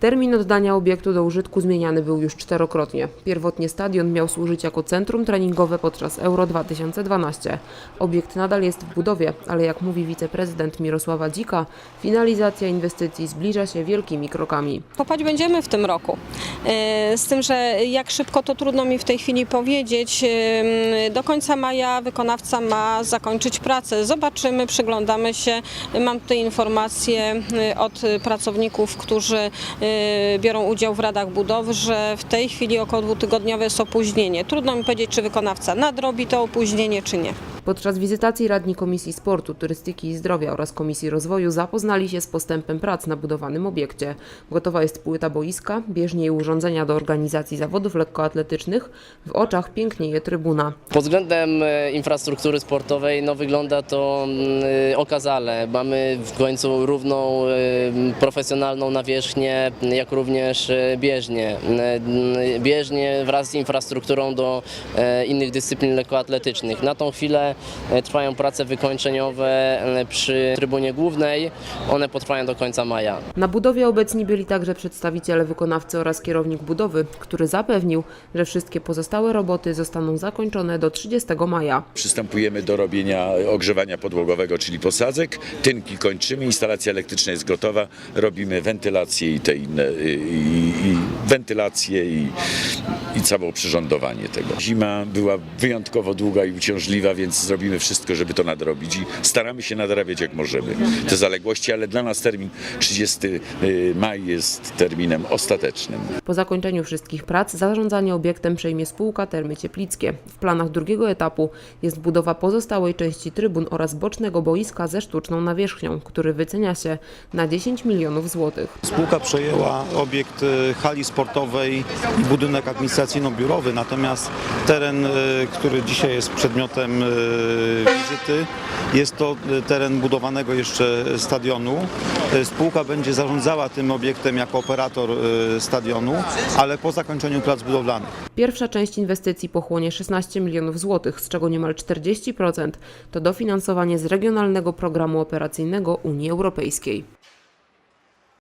Termin oddania obiektu do użytku zmieniany był już czterokrotnie. Pierwotnie stadion miał służyć jako centrum treningowe podczas Euro 2012. Obiekt nadal jest w budowie, ale jak mówi wiceprezydent Mirosława Dzika, finalizacja inwestycji zbliża się wielkimi krokami. Kopać będziemy w tym roku. E, Z tym, że jak szybko to trudno mi w tej chwili powiedzieć. E, Do końca maja wykonawca ma zakończyć pracę. Zobaczymy, przyglądamy się. Mam tutaj informacje e, od pracowników, którzy biorą udział w radach budowy, że w tej chwili około dwutygodniowe jest opóźnienie. Trudno mi powiedzieć, czy wykonawca nadrobi to opóźnienie, czy nie. Podczas wizytacji radni Komisji Sportu, Turystyki i Zdrowia oraz Komisji Rozwoju zapoznali się z postępem prac na budowanym obiekcie. Gotowa jest płyta boiska, bieżnie i urządzenia do organizacji zawodów lekkoatletycznych. W oczach pięknieje trybuna. Pod względem e, infrastruktury sportowej no, wygląda to mm, okazale. Mamy w końcu równą e, profesjonalną nawierzchnię, jak również e, bieżnię. E, m, Bieżnię wraz z infrastrukturą do e, innych dyscyplin lekkoatletycznych. Na tą chwilę e, trwają prace wykończeniowe e, przy trybunie głównej. One potrwają do końca maja. Na budowie obecni byli także przedstawiciele wykonawcy oraz kierownik budowy, który zapewnił, że wszystkie pozostałe roboty zostaną zakończone do 30 maja. Przystępujemy do robienia ogrzewania podłogowego, czyli posadzek. Tynki kończymy, instalacja elektryczna jest gotowa. Robimy wentylację i, te inne, i, i, i wentylację i, i całe przyrządowanie tego. Zima była wyjątkowo długa i uciążliwa, więc zrobimy wszystko, żeby to nadrobić i staramy się nadrabiać jak możemy te zaległości, ale dla nas termin 30 maj jest terminem ostatecznym. Po zakończeniu wszystkich prac zarządzanie obiektem przejmie spółka Termy Cieplickie. W planach drugiego etapu jest budowa pozostałej części trybun oraz bocznego boiska ze sztuczną nawierzchnią, który wycenia się na 10 milionów złotych. Spółka przejęła obiekt e, hali sportowej i budynek administracyjno-biurowy, natomiast teren, e, który dzisiaj jest przedmiotem e, wizyty, jest to e, teren budowanego jeszcze stadionu. Spółka będzie zarządzała tym obiektem jako operator stadionu, ale po zakończeniu prac budowlanych. Pierwsza część inwestycji pochłonie 16 milionów złotych, z czego niemal 40% to dofinansowanie z regionalnego programu operacyjnego Unii Europejskiej.